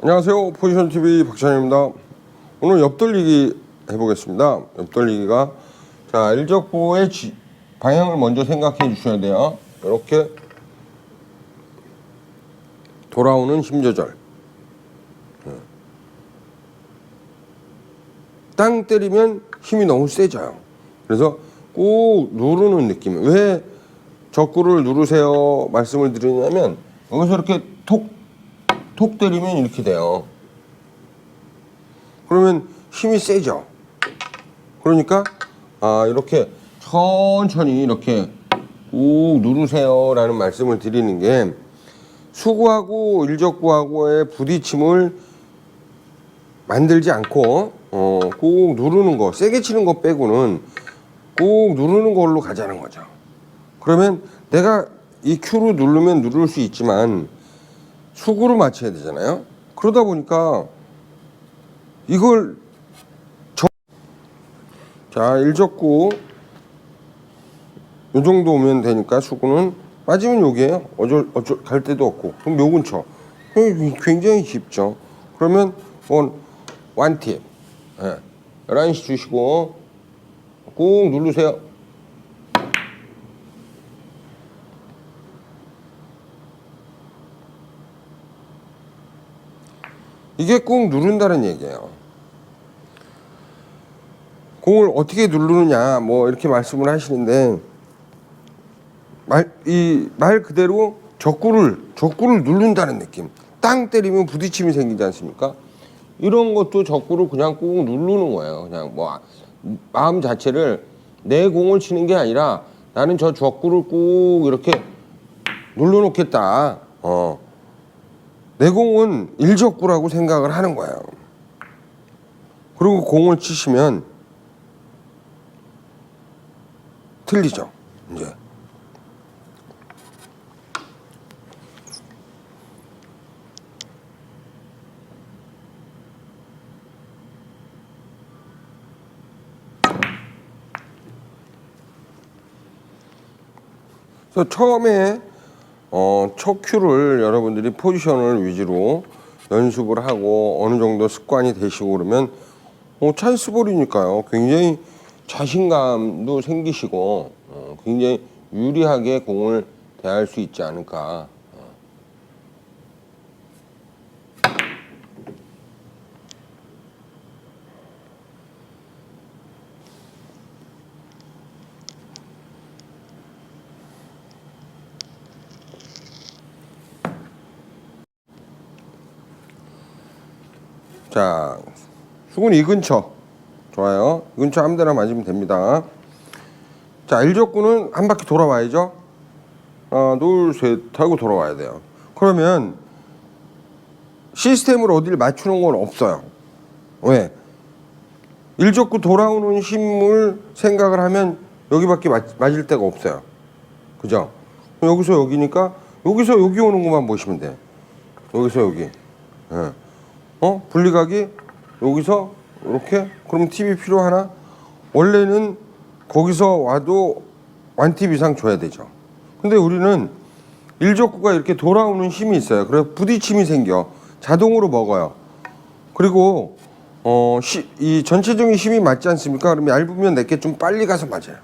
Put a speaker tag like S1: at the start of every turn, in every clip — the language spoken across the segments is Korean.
S1: 안녕하세요. 포지션 TV 박찬입니다. 오늘 옆돌리기 해보겠습니다. 옆돌리기가 자 일적보의 지- 방향을 먼저 생각해 주셔야 돼요. 이렇게 돌아오는 힘 조절. 예. 땅 때리면 힘이 너무 세져요. 그래서 꼭 누르는 느낌. 왜 적구를 누르세요 말씀을 드리냐면 여기서 이렇게 톡톡 때리면 이렇게 돼요. 그러면 힘이 세죠. 그러니까 아 이렇게 천천히 이렇게 꾹 누르세요라는 말씀을 드리는 게 수구하고 일적구하고의 부딪힘을 만들지 않고 어, 꾹 누르는 거 세게 치는 거 빼고는 꾹 누르는 걸로 가자는 거죠. 그러면 내가 이 큐로 누르면 누를 수 있지만 수구로 맞춰야 되잖아요. 그러다 보니까 이걸 저... 자 일적구 요 정도 오면 되니까 수구는 빠지면 여기에요. 어쩔 어쩔 갈 데도 없고 그럼 요 근처 굉장히 쉽죠. 그러면 원 원팁 예. 11시 주시고 꾹 누르세요. 이게 꾹 누른다는 얘기예요. 공을 어떻게 누르느냐 뭐 이렇게 말씀을 하시는데 말 이 말 그대로 적구를 적구를 누른다는 느낌. 땅 때리면 부딪힘이 생기지 않습니까? 이런 것도 적구를 그냥 꾹 누르는 거예요. 그냥 뭐 아- 마음 자체를 내 공을 치는 게 아니라 나는 저 적구를 꾹 이렇게 눌러놓겠다. 어. 내 공은 일적구라고 생각을 하는 거예요. 그리고 공을 치시면 틀리죠. 이제. 그래서 처음에 어, 첫 큐를 여러분들이 포지션을 위주로 연습을 하고 어느 정도 습관이 되시고 그러면 어, 찬스볼이니까요. 굉장히 자신감도 생기시고 어, 굉장히 유리하게 공을 대할 수 있지 않을까. 자, 수군 이 근처. 좋아요. 이 근처 아무 데나 맞으면 됩니다. 자, 일적구는 한 바퀴 돌아와야죠. 하나, 둘, 셋 하고 돌아와야 돼요. 그러면 시스템을 어디를 맞추는 건 없어요. 왜? 일적구 돌아오는 힘을 생각을 하면 여기밖에 맞, 맞을 데가 없어요. 그죠? 여기서 여기니까 여기서 여기 오는 것만 보시면 돼. 여기서 여기. 예. 어? 분리각이 여기서 이렇게 그럼 TV 필요하나? 원래는 거기서 와도 완팁 이상 줘야 되죠. 근데 우리는 일적구가 이렇게 돌아오는 힘이 있어요. 그래서 부딪힘이 생겨. 자동으로 먹어요. 그리고 어, 시, 이 전체적인 힘이 맞지 않습니까? 그러면 얇으면 내게 좀 빨리 가서 맞아요.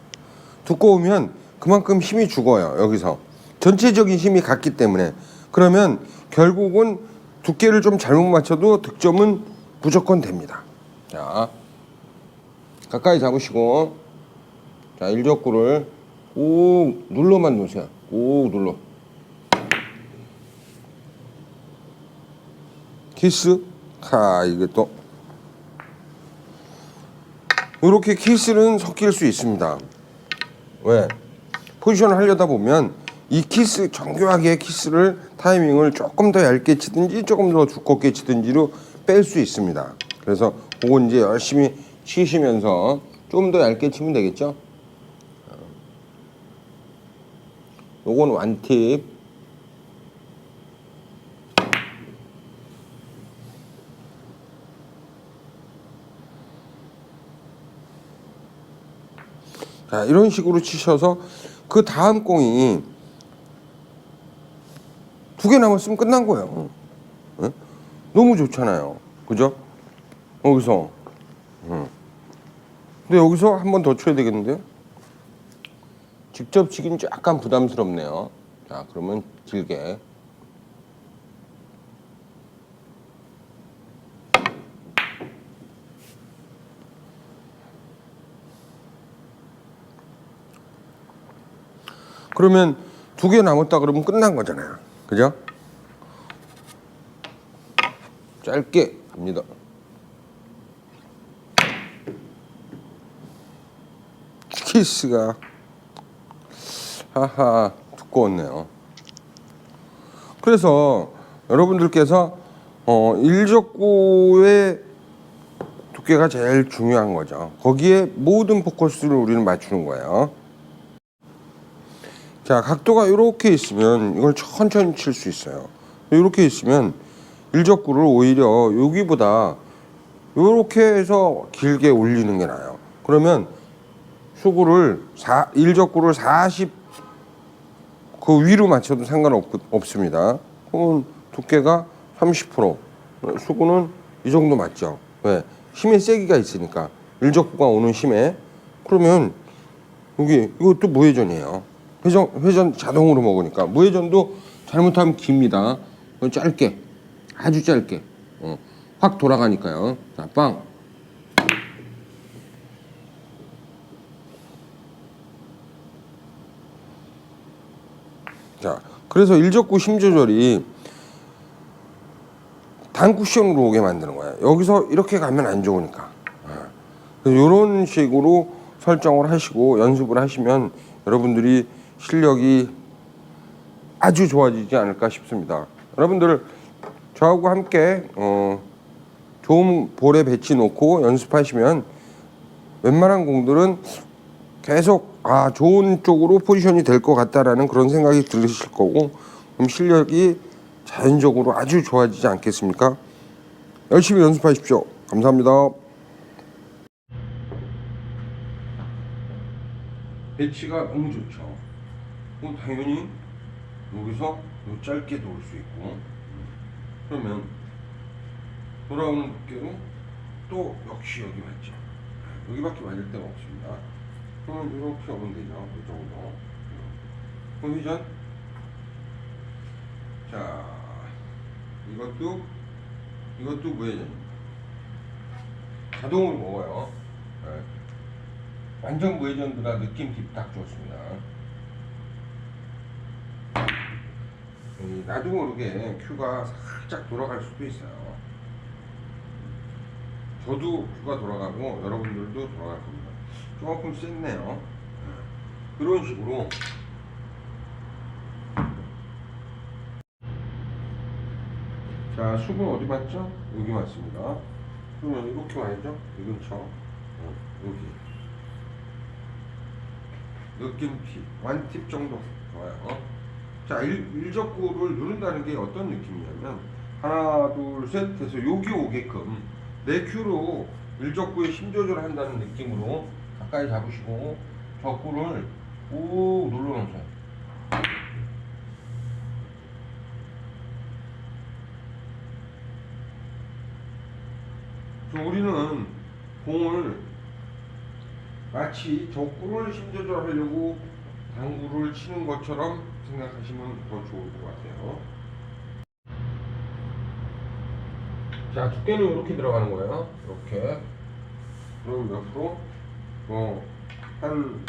S1: 두꺼우면 그만큼 힘이 죽어요. 여기서 전체적인 힘이 같기 때문에 그러면 결국은 두께를 좀 잘못 맞춰도 득점은 무조건 됩니다. 자 가까이 잡으시고 자 일적구를 꾹 눌러만 놓으세요. 꾹 눌러. 키스 하 이게 또 이렇게 키스는 섞일 수 있습니다. 왜? 포지션을 하려다 보면 이 키스 정교하게 키스를 타이밍을 조금 더 얇게 치든지 조금 더 두껍게 치든지로 뺄 수 있습니다. 그래서 그건 이제 열심히 치시면서 좀더 얇게 치면 되겠죠. 요건 완팁. 자, 이런 식으로 치셔서 그 다음 공이 두개 남았으면 끝난 거예요. 응? 너무 좋잖아요. 그죠? 여기서. 음. 근데 여기서 한 번 더 쳐야 되겠는데요? 직접 치기는 약간 부담스럽네요. 자, 그러면 길게. 그러면 두 개 남았다 그러면 끝난 거잖아요. 그죠? 짧게 갑니다. 키스가 하하 두꺼웠네요. 그래서 여러분들께서 어, 일적구의 두께가 제일 중요한 거죠. 거기에 모든 포커스를 우리는 맞추는 거예요. 자, 각도가 이렇게 있으면 이걸 천천히 칠 수 있어요. 이렇게 있으면 일적구를 오히려 여기보다 이렇게 해서 길게 올리는 게 나아요. 그러면 수구를 사, 일적구를 40 그 위로 맞춰도 상관없습니다. 그러면 두께가 30% 수구는 이 정도 맞죠. 왜? 힘의 세기가 있으니까 일적구가 오는 힘에 그러면 여기 이것도 무회전이에요. 회전 회전 자동으로 먹으니까 무회전도 잘못하면 깁니다. 짧게 아주 짧게 어, 확 돌아가니까요. 자 빵. 자 그래서 일적구 힘 조절이 단 쿠션으로 오게 만드는 거예요. 여기서 이렇게 가면 안 좋으니까. 이런 식으로 설정을 하시고 연습을 하시면 여러분들이 실력이 아주 좋아지지 않을까 싶습니다. 여러분들 저하고 함께 어, 좋은 볼에 배치 놓고 연습하시면 웬만한 공들은 계속 아 좋은 쪽으로 포지션이 될 것 같다라는 그런 생각이 들으실 거고 그럼 실력이 자연적으로 아주 좋아지지 않겠습니까? 열심히 연습하십시오. 감사합니다. 배치가 너무 좋죠. 그럼 당연히 여기서 요 짧게 돌수 있고 그러면 돌아오는 두께로 또 역시 여기 맞죠. 여기밖에 맞을 데가 없습니다. 그러면 이렇게 오면 되죠. 이 정도. 그럼 회전. 자, 이것도 이것도 무회전입니다. 자동으로 먹어요. 네. 완전 무회전보다 느낌 딱 좋습니다. 이 나도 모르게 큐가 살짝 돌아갈 수도 있어요. 저도 큐가 돌아가고 여러분들도 돌아갈 겁니다. 조금 셌네요. 그런 식으로 자 수분 어디 맞죠? 여기 맞습니다. 그러면 이렇게 와야죠? 이 근처 어, 여기 느낌 팁, 완팁 정도 좋아요. 자, 일, 일적구를 누른다는 게 어떤 느낌이냐면 하나, 둘, 셋 해서 여기 오게끔 내 큐로 일적구에 힘 조절한다는 느낌으로 가까이 잡으시고 적구를 꾹 눌러놓으세요. 우리는 공을 마치 적구를 힘 조절하려고 당구를 치는 것처럼 생각하시면 더 좋을 것 같아요. 자, 두께는 이렇게 들어가는 거예요. 이렇게. 그럼 옆으로 뭐, 한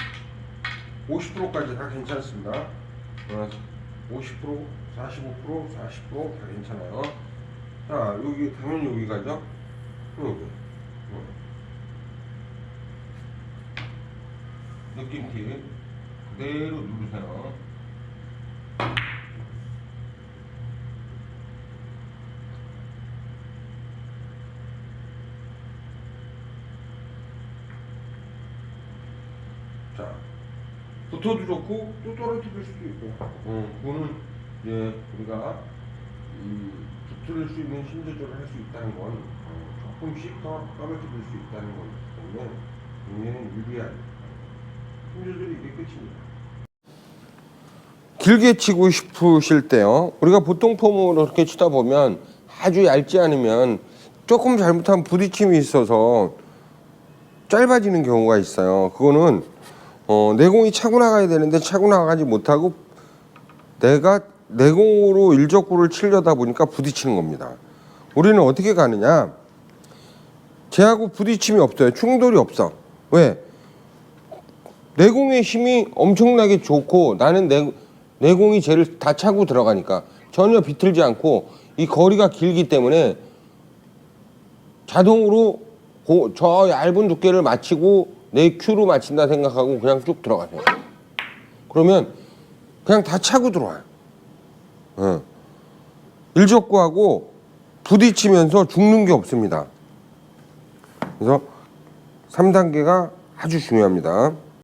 S1: 50%까지 다 괜찮습니다. 어, 50%, 45%, 40%다 괜찮아요. 자, 여기 당연히 여기 가죠. 여기. 어. 느낌팁 그대로 누르세요. 자, 붙어도 좋고 또 떨어뜨릴 수도 있고. 어, 그거는 예 우리가 이 붙을 수 있는 힘 조절을 할 수 있다는 건 어, 조금씩 더 떨어뜨릴 수 있다는 거기 때문에 굉장히 유리한 길게 치고 싶으실 때요. 우리가 보통 폼으로 이렇게 치다 보면 아주 얇지 않으면 조금 잘못하면 부딪힘이 있어서 짧아지는 경우가 있어요. 그거는 어, 내공이 차고 나가야 되는데 차고 나가지 못하고 내가 내공으로 일적구를 치려다 보니까 부딪히는 겁니다. 우리는 어떻게 가느냐? 쟤하고 부딪힘이 없어요. 충돌이 없어. 왜? 내공의 힘이 엄청나게 좋고 나는 내, 내공이 쟤를 다 차고 들어가니까 전혀 비틀지 않고 이 거리가 길기 때문에 자동으로 고- 저 얇은 두께를 맞추고 내 큐로 맞춘다 생각하고 그냥 쭉 들어가세요. 그러면 그냥 다 차고 들어와요. 어. 일적구하고 부딪히면서 죽는 게 없습니다. 그래서 3단계가 아주 중요합니다.